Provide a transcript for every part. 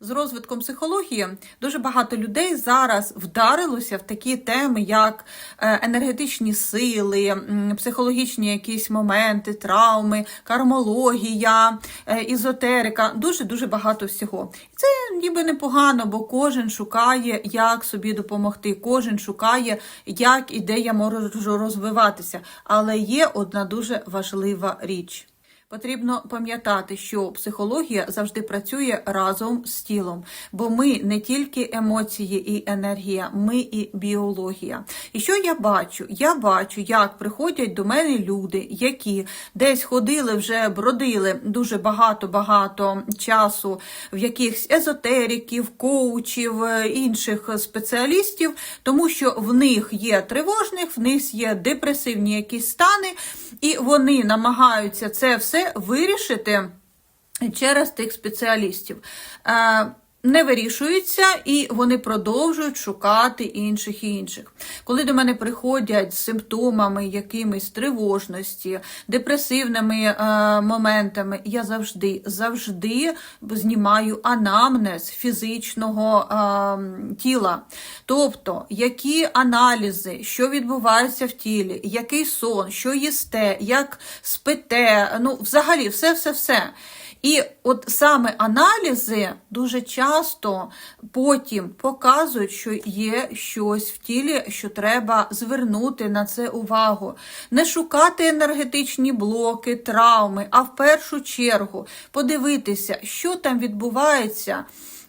З розвитком психології дуже багато людей зараз вдарилося в такі теми, як е, енергетичні сили, психологічні якісь моменти, травми, кармологія, е, ізотерика. Дуже дуже багато всього. І це ніби непогано, бо кожен шукає, як собі допомогти, кожен шукає, як і де я можу розвиватися. Але є одна дуже важлива річ. Потрібно пам'ятати, що психологія завжди працює разом з тілом, бо ми не тільки емоції і енергія, ми і біологія. І що я бачу? Я бачу, як приходять до мене люди, які десь ходили вже бродили дуже багато-багато часу в якихось езотериків, коучів, е, інших спеціалістів, тому що в них є тривожних, в них є депресивні якісь стани, і вони намагаються це все вирішити через тих спеціалістів. Не вирішується, і вони продовжують шукати інших і інших. Коли до мене приходять з симптомами якимись тривожності, депресивними е, моментами, я завжди завжди знімаю анамнез фізичного е, тіла. Тобто, які аналізи, що відбувається в тілі, який сон, що їсте, як спите, ну, взагалі, все-все-все. І от саме аналізи дуже часто потім показують, що є щось в тілі, що треба звернути на це увагу. Не шукати енергетичні блоки, травми, а в першу чергу подивитися, що там відбувається.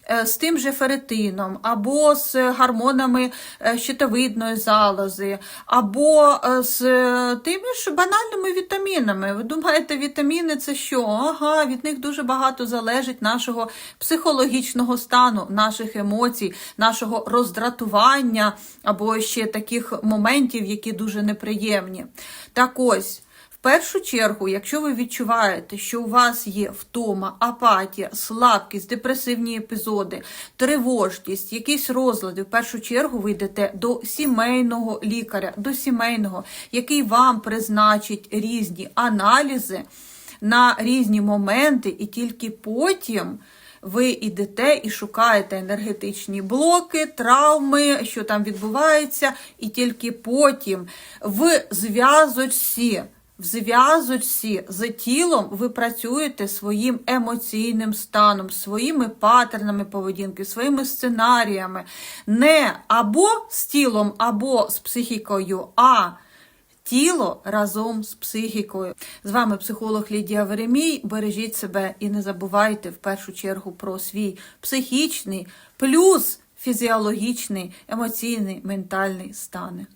Е, З тим же феретином, або з гормонами е, щитовидної залози, або е, з тими ж банальними вітамінами. Ви думаєте, вітаміни це що? Ага, від них дуже багато залежить нашого психологічного стану, наших емоцій, нашого роздратування, або ще таких моментів, які дуже неприємні. Так ось. Першу чергу, якщо ви відчуваєте, що у вас є втома, апатія, слабкість, депресивні епізоди, тривожність, якісь розлади, в першу чергу ви йдете до сімейного лікаря, до сімейного, який вам призначить різні аналізи на різні моменти, і тільки потім. Ви йдете і шукаєте енергетичні блоки, травми, що там відбувається, і тільки потім в зв'язочці в зв'язочці з тілом ви працюєте своїм емоційним станом, своїми паттернами поведінки, своїми сценаріями. Не або з тілом, або з психікою, а тіло разом з психікою. З вами психолог Лідія Веремій. Бережіть себе і не забувайте в першу чергу про свій психічний плюс фізіологічний, емоційний, ментальний стани.